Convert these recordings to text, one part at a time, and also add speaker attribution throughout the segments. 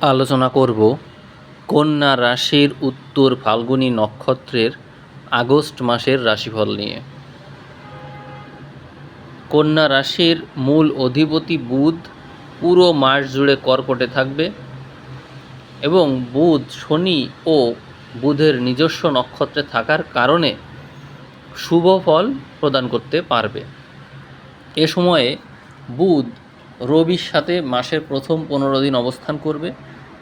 Speaker 1: আলোচনা করব কন্যা রাশির উত্তর ফাল্গুনী নক্ষত্রের আগস্ট মাসের রাশিফল নিয়ে। কন্যা রাশির মূল অধিপতি বুধ পুরো মাস জুড়ে কর্কটে থাকবে এবং বুধ শনি ও বুধের নিজস্ব নক্ষত্রে থাকার কারণে শুভ ফল প্রদান করতে পারবে। এ সময়ে বুধ রবির সাথে মাসের প্রথম পনেরো দিন অবস্থান করবে,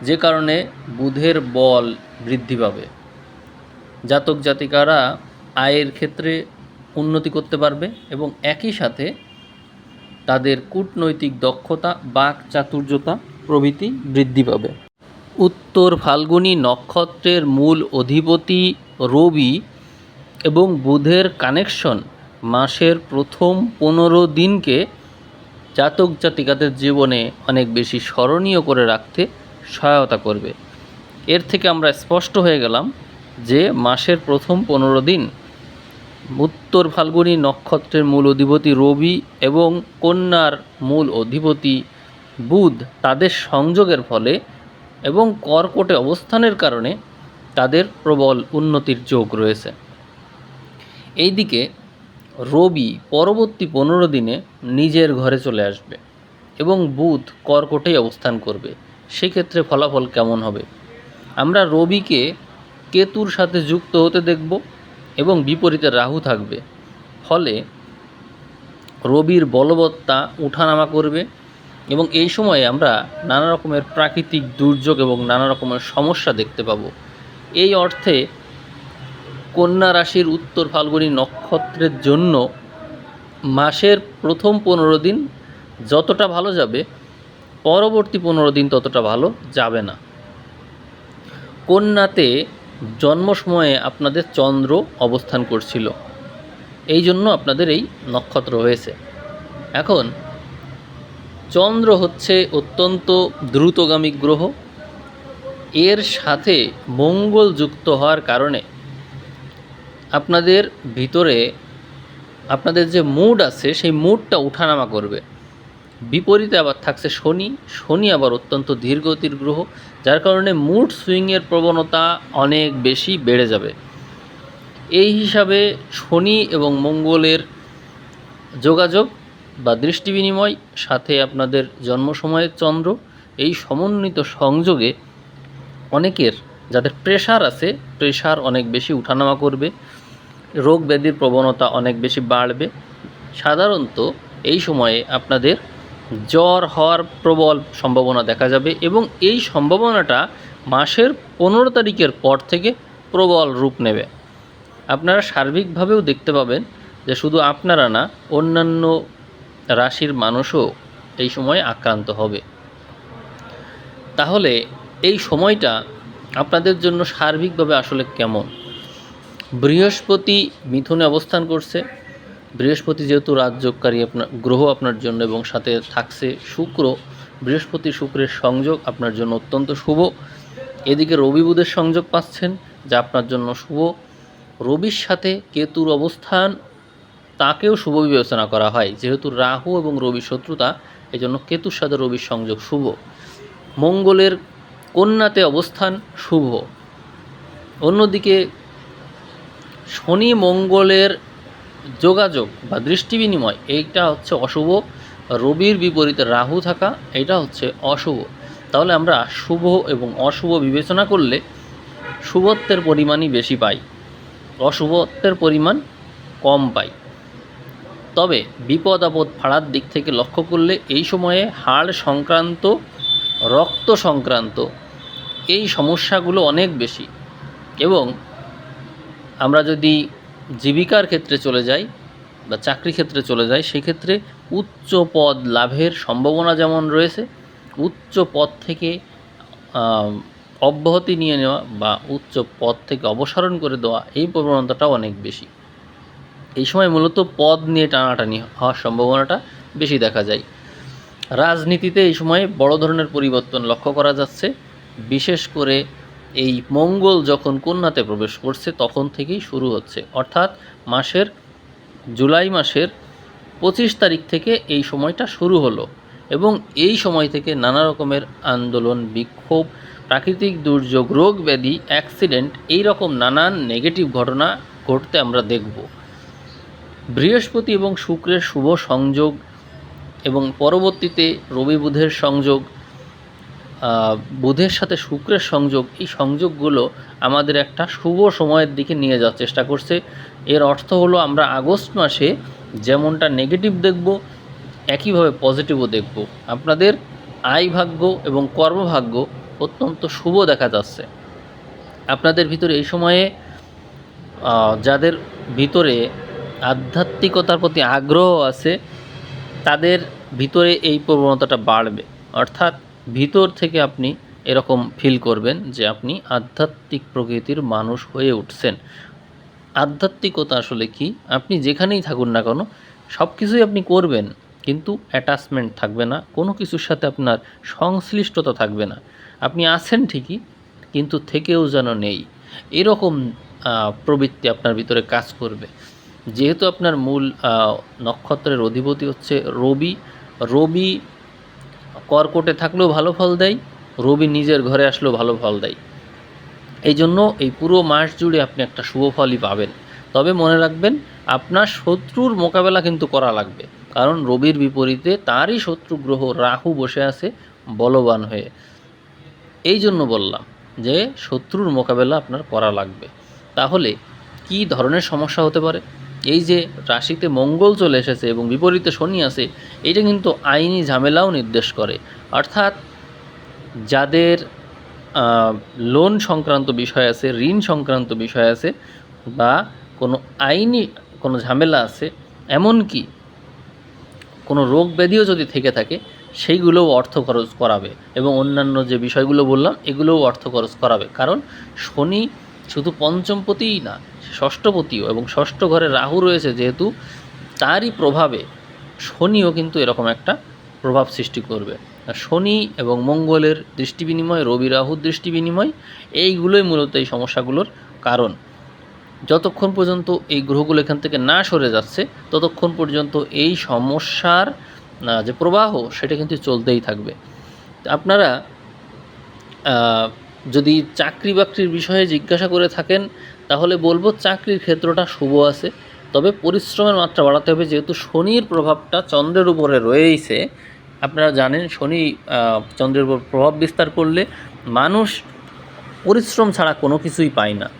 Speaker 1: যে কারণে বুধের বল বৃদ্ধি পাবে। জাতক জাতিকারা আয়ের ক্ষেত্রে উন্নতি করতে পারবে এবং একই সাথে তাদের কূটনৈতিক দক্ষতা, বাক চাতুর্যতা প্রভৃতি বৃদ্ধি পাবে। উত্তর ফাল্গুনী নক্ষত্রের মূল অধিপতি রবি এবং বুধের কানেকশন মাসের প্রথম পনেরো দিনকে জাতক জাতিকাদের জীবনে অনেক বেশি স্মরণীয় করে রাখতে সহায়তা করবে। এর থেকে আমরা স্পষ্ট হয়ে গেলাম যে মাসের প্রথম পনেরো দিন উত্তর ফাল্গুনী নক্ষত্রের মূল অধিপতি রবি এবং কন্যার মূল অধিপতি বুধ তাদের সংযোগের ফলে এবং কর্কটে অবস্থানের কারণে তাদের প্রবল উন্নতির যোগ রয়েছে। এইদিকে রবি পরবর্তী পনেরো দিনে নিজের ঘরে চলে আসবে এবং বুধ কর্কটেই অবস্থান করবে। সেক্ষেত্রে ফলাফল কেমন হবে? আমরা রবিকে কেতুর সাথে যুক্ত হতে দেখব এবং বিপরীতে রাহু থাকবে। ফলে রবির বলবত্তা উঠানামা করবে এবং এই সময়ে আমরা নানা রকমের প্রাকৃতিক দুর্যোগ এবং নানা রকমের সমস্যা দেখতে পাবো। এই অর্থে কন্যা রাশির উত্তর ফাল্গুনী নক্ষত্রের জন্য মাসের প্রথম পনেরো দিন যতটা ভালো যাবে, পরবর্তী পনেরো দিন ততটা ভালো যাবে না। কন্যাতে জন্ম সময়ে আপনাদের চন্দ্র অবস্থান করছিল। এই জন্য আপনাদের এই নক্ষত্র হয়েছে। এখন চন্দ্র হচ্ছে অত্যন্ত দ্রুতগামী গ্রহ। এর সাথে মঙ্গল যুক্ত হওয়ার কারণে আপনাদের ভিতরে আপনাদের যে মুড আছে, সেই মুডটা উঠানামা করবে। বিপরীতে আবার থাকছে শনি। শনি আবার অত্যন্ত ধীরগতির গ্রহ, যার কারণে মুড সুইংয়ের প্রবণতা অনেক বেশি বেড়ে যাবে। এই হিসাবে শনি এবং মঙ্গলের যোগাযোগ বা দৃষ্টি বিনিময়, সাথে আপনাদের জন্ম সময়ের চন্দ্র, এই সমন্বিত সংযোগে অনেকের যাদের প্রেশার আছে প্রেশার অনেক বেশি উঠানামা করবে। রোগ ব্যাধির প্রবণতা অনেক বেশি বাড়বে। সাধারণত এই সময়ে আপনাদের জ্বর হওয়ার প্রবল সম্ভাবনা দেখা যাবে এবং এই সম্ভাবনাটা মাসের পনেরো তারিখের পর থেকে প্রবল রূপ নেবে। আপনারা সার্বিকভাবেও দেখতে পাবেন যে শুধু আপনারা না, অন্যান্য রাশির মানুষও এই সময়ে আক্রান্ত হবে। তাহলে এই সময়টা আপনাদের জন্য সার্বিকভাবে আসলে কেমন? বৃহস্পতি মিথুনে অবস্থান করছে। বৃহস্পতি যেহেতু রাজযোগকারী আপনার, গ্রহ আপনার জন্য এবং সাথে থাকছে শুক্র, বৃহস্পতি শুক্রের সংযোগ আপনার জন্য অত্যন্ত শুভ। এদিকে রবি বুধের সংযোগ পাচ্ছেন, যা আপনার জন্য শুভ। রবির সাথে কেতুর অবস্থান, তাকেও শুভ বিবেচনা করা হয়। যেহেতু রাহু এবং রবি শত্রুতা এই জন্য কেতুর সাথে রবির সংযোগ শুভ। মঙ্গলের কন্যাতে অবস্থান শুভ। অন্যদিকে শনি মঙ্গলের যোগাযোগ বা দৃষ্টি বিনিময়, এইটা হচ্ছে অশুভ। রবির বিপরীতে রাহু থাকা এটা হচ্ছে অশুভ। তাহলে আমরা শুভ এবং অশুভ বিবেচনা করলে শুভত্বের পরিমাণই বেশি পাই, অশুভত্বের পরিমাণ কম পাই। তবে বিপদ আপদ ফাড়ার দিক থেকে লক্ষ্য করলে এই সময়ে হাড় সংক্রান্ত, রক্ত সংক্রান্ত এই সমস্যাগুলো অনেক বেশি এবং আমরা যদি জীবিকার ক্ষেত্রে চলে যাই বা চাকরি ক্ষেত্রে চলে যাই, সেক্ষেত্রে উচ্চ পদ লাভের সম্ভাবনা যেমন রয়েছে, উচ্চ পদ থেকে অব্যাহতি নিয়ে নেওয়া বা উচ্চ পদ থেকে অবসরণ করে দেওয়া এই প্রবণতাটাও অনেক বেশি। এই সময় মূলত পদ নিয়ে টানাটানি হওয়ার সম্ভাবনাটা বেশি দেখা যায়। রাজনীতিতে এই সময়ে বড় ধরনের পরিবর্তন লক্ষ্য করা যাচ্ছে। বিশেষ করে এই মঙ্গল যখন কন্যাতে প্রবেশ করছে, তখন থেকেই শুরু হচ্ছে। অর্থাৎ মাসের, জুলাই মাসের পঁচিশ তারিখ থেকে এই সময়টা শুরু হলো এবং এই সময় থেকে নানা রকমের আন্দোলন, বিক্ষোভ, প্রাকৃতিক দুর্যোগ, রোগ ব্যাধি, অ্যাক্সিডেন্ট, এই রকম নানান নেগেটিভ ঘটনা ঘটতে আমরা দেখব। বৃহস্পতি এবং শুক্রের শুভ সংযোগ এবং পরবর্তীতে রবি বুধের সংযোগ বুধের সাথে শুক্রের সংযোগ, এই সংযোগগুলো আমাদের একটা শুভ সময়ের দিকে নিয়ে যাওয়ার চেষ্টা করছে। এর অর্থ হলো আমরা আগস্ট মাসে যেমনটা নেগেটিভ দেখব, একইভাবে পজিটিভও দেখব। আপনাদের আয় ভাগ্য এবং কর্মভাগ্য অত্যন্ত শুভ দেখা যাচ্ছে। আপনাদের ভিতরে এই সময়ে যাদের ভিতরে আধ্যাত্মিকতার প্রতি আগ্রহ আছে, তাদের ভিতরে এই প্রবণতাটা বাড়বে। অর্থাৎ ভিতর থেকে আপনি এরকম ফিল করবেন যে আপনি আধ্যাত্মিক প্রকৃতির মানুষ হয়ে উঠছেন। আধ্যাত্মিকতা আসলে কি? আপনি যেখানেই থাকুন না কেন সব কিছুই আপনি করবেন, কিন্তু অ্যাটাচমেন্ট থাকবে না, কোনো কিছুর সাথে আপনার সংশ্লিষ্টতা থাকবে না। আপনি আছেন ঠিকই, কিন্তু থেকেও যেন নেই। এরকম প্রবৃত্তি আপনার ভিতরে কাজ করবে। যেহেতু আপনার মূল নক্ষত্রের অধিপতি হচ্ছে রবি রবি কর্কটে থাকলেও ভালো ফল দেয়, রবি নিজের ঘরে আসলেও ভালো ফল দেয়। এই জন্য এই পুরো মাস জুড়ে আপনি একটা শুভ ফলই পাবেন। তবে মনে রাখবেন, আপনার শত্রুর মোকাবেলা কিন্তু করা লাগবে। কারণ রবির বিপরীতে তারই শত্রু গ্রহ রাহু বসে আছে, বলবান হয়ে। এই জন্য বললাম যে, শত্রুর মোকাবেলা আপনার করা লাগবে। তাহলে কি ধরনের সমস্যা হতে পারে? এই যে রাশিতে মঙ্গল চলে এসেছে এবং বিপরীতে শনি আছে, এটা কিন্তু আইনি ঝামেলাও নির্দেশ করে। অর্থাৎ যাদের লোন সংক্রান্ত বিষয় আছে, ঋণ সংক্রান্ত বিষয় আছে বা কোনো আইনি কোনো ঝামেলা আছে, এমনকি কোনো রোগ ব্যাধিও যদি থেকে থাকে, সেইগুলোও অর্থ খরচ করাবে এবং অন্যান্য যে বিষয়গুলো বললাম, এগুলোও অর্থ খরচ করাবে। কারণ শনি শুধু পঞ্চমপতিই না, ষষ্ঠপতিও এবং ষষ্ঠ ঘরে রাহু রয়েছে যেহেতু তারই প্রভাবে শনিও কিন্তু এরকম একটা প্রভাব সৃষ্টি করবে। শনি এবং মঙ্গলের দৃষ্টি বিনিময়, রবি রাহুর দৃষ্টি বিনিময়, এইগুলোই মূলত এই সমস্যাগুলোর কারণ। যতক্ষণ পর্যন্ত এই গ্রহগুলো এখান থেকে না সরে যাচ্ছে, ততক্ষণ পর্যন্ত এই সমস্যার যে প্রবাহ, সেটা কিন্তু চলতেই থাকবে। আপনারা যদি চাকরি বাকরির বিষয়ে জিজ্ঞাসা করে থাকেন, তাহলে বলব চাকরির ক্ষেত্রটা শুভ আছে। তবে পরিশ্রমের মাত্রা বাড়াতে হবে, যেহেতু শনির প্রভাবটা চন্দ্রের উপরে রয়েইছে। আপনারা জানেন শনি চন্দ্রের উপর প্রভাব বিস্তার করলে মানুষ পরিশ্রম ছাড়া কোনো কিছুই পায় না।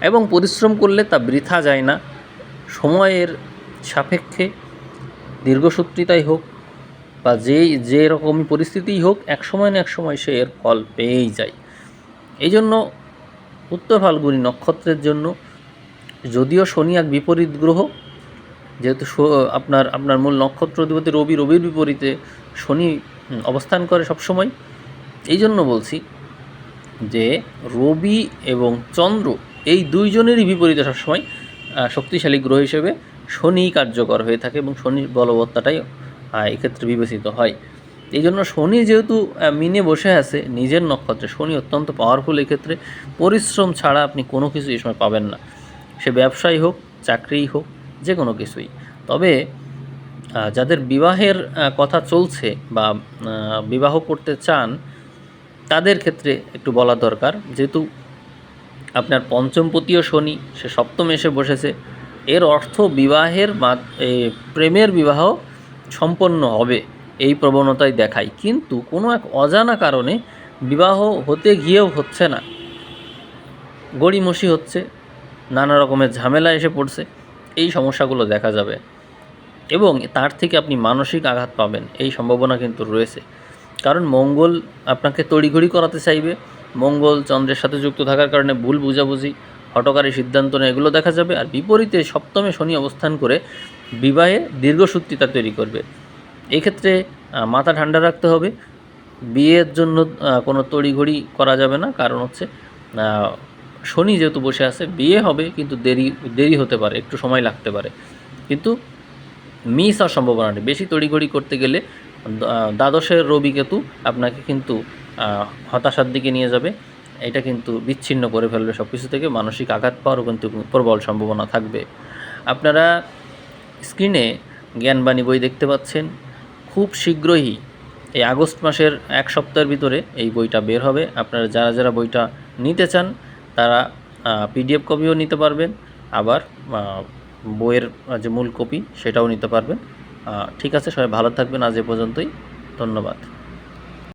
Speaker 1: এবং পরিশ্রম করলে তা বৃথা যায় না। সময়ের সাপেক্ষে দীর্ঘসূত্রিতাই হোক বা যেই যে রকমই পরিস্থিতিই হোক এক সময় না এক সময় সে এর ফল পেয়েই যায়। এই জন্য উত্তর ফাল্গুনি নক্ষত্রের জন্য যদিও শনি এক বিপরীত গ্রহ, যেহেতু আপনার আপনার মূল নক্ষত্র অধিপতি রবি, রবির বিপরীতে শনি অবস্থান করে সবসময়। এই জন্য বলছি যে রবি এবং চন্দ্র এই দুইজনেরই বিপরীতে সবসময় শক্তিশালী গ্রহ হিসেবে শনি কার্যকর হয়ে থাকে এবং শনির বলবত্তাটাই এক্ষেত্রে বিবেচিত হয়। এই জন্য শনি যেহেতু মিনে বসে আছে, নিজের নক্ষত্রে, শনি অত্যন্ত পাওয়ারফুল এক্ষেত্রে পরিশ্রম ছাড়া আপনি কোনো কিছু এই সময় পাবেন না। সে ব্যবসায়ী হোক, চাকরিই হোক যে কোনো কিছুই। তবে যাদের বিবাহের কথা চলছে বা বিবাহ করতে চান, তাদের ক্ষেত্রে একটু বলা দরকার। যেহেতু আপনার পঞ্চমপতিও শনি, সে সপ্তম এসে বসেছে, এর অর্থ বিবাহের মা- প্রেমের বিবাহ সম্পন্ন হবে। এই প্রবণতাই দেখায়। কিন্তু কোনো এক অজানা কারণে বিবাহ হতে গিয়েও হচ্ছে না। গড়িমসি হচ্ছে, নানা রকমের ঝামেলা এসে পড়ছে, এই সমস্যাগুলো দেখা যাবে। এবং তার থেকে আপনি মানসিক আঘাত পাবেন, এই সম্ভাবনা কিন্তু রয়েছে। কারণ মঙ্গল আপনাকে তড়িঘড়ি করাতে চাইবে, মঙ্গল চন্দ্রের সাথে যুক্ত থাকার কারণে ভুল বুঝাবুঝি, হটকারী সিদ্ধান্ত নেয়, এগুলো দেখা যাবে। আর বিপরীতে সপ্তমে শনি অবস্থান করে বিবাহে দীর্ঘসূত্রিতা তৈরি করবে। এক্ষেত্রে মাথা ঠান্ডা রাখতে হবে। বিয়ের জন্য কোনো তড়িঘড়ি করা যাবে না। কারণ হচ্ছে শনি যেহেতু বসে আছে, বিয়ে হবে, কিন্তু দেরি দেরি হতে পারে, একটু সময় লাগতে পারে। কিন্তু মিস হওয়ার সম্ভাবনা নেই। বেশি তড়িঘড়ি করতে গেলে দ্বাদশের রবি কেতু আপনাকে কিন্তু হতাশার দিকে নিয়ে যাবে। এটা কিন্তু বিচ্ছিন্ন করে ফেলবে সব কিছু থেকে। মানসিক আঘাত পাওয়ারও কিন্তু প্রবল সম্ভাবনা থাকবে। আপনারা স্ক্রিনে জ্ঞানবাণী বই দেখতে পাচ্ছেন। খুব শীঘ্রই এই আগস্ট মাসের এক সপ্তাহের ভিতরে এই বইটা বের হবে। আপনারা যারা যারা বইটা নিতে চান, তারা পিডিএফ কপিও নিতে পারবেন। আবার বইয়ের যে মূল কপি, সেটাও নিতে পারবেন। ঠিক আছে, সবাই ভালো থাকবেন। আজ এ পর্যন্তই। ধন্যবাদ।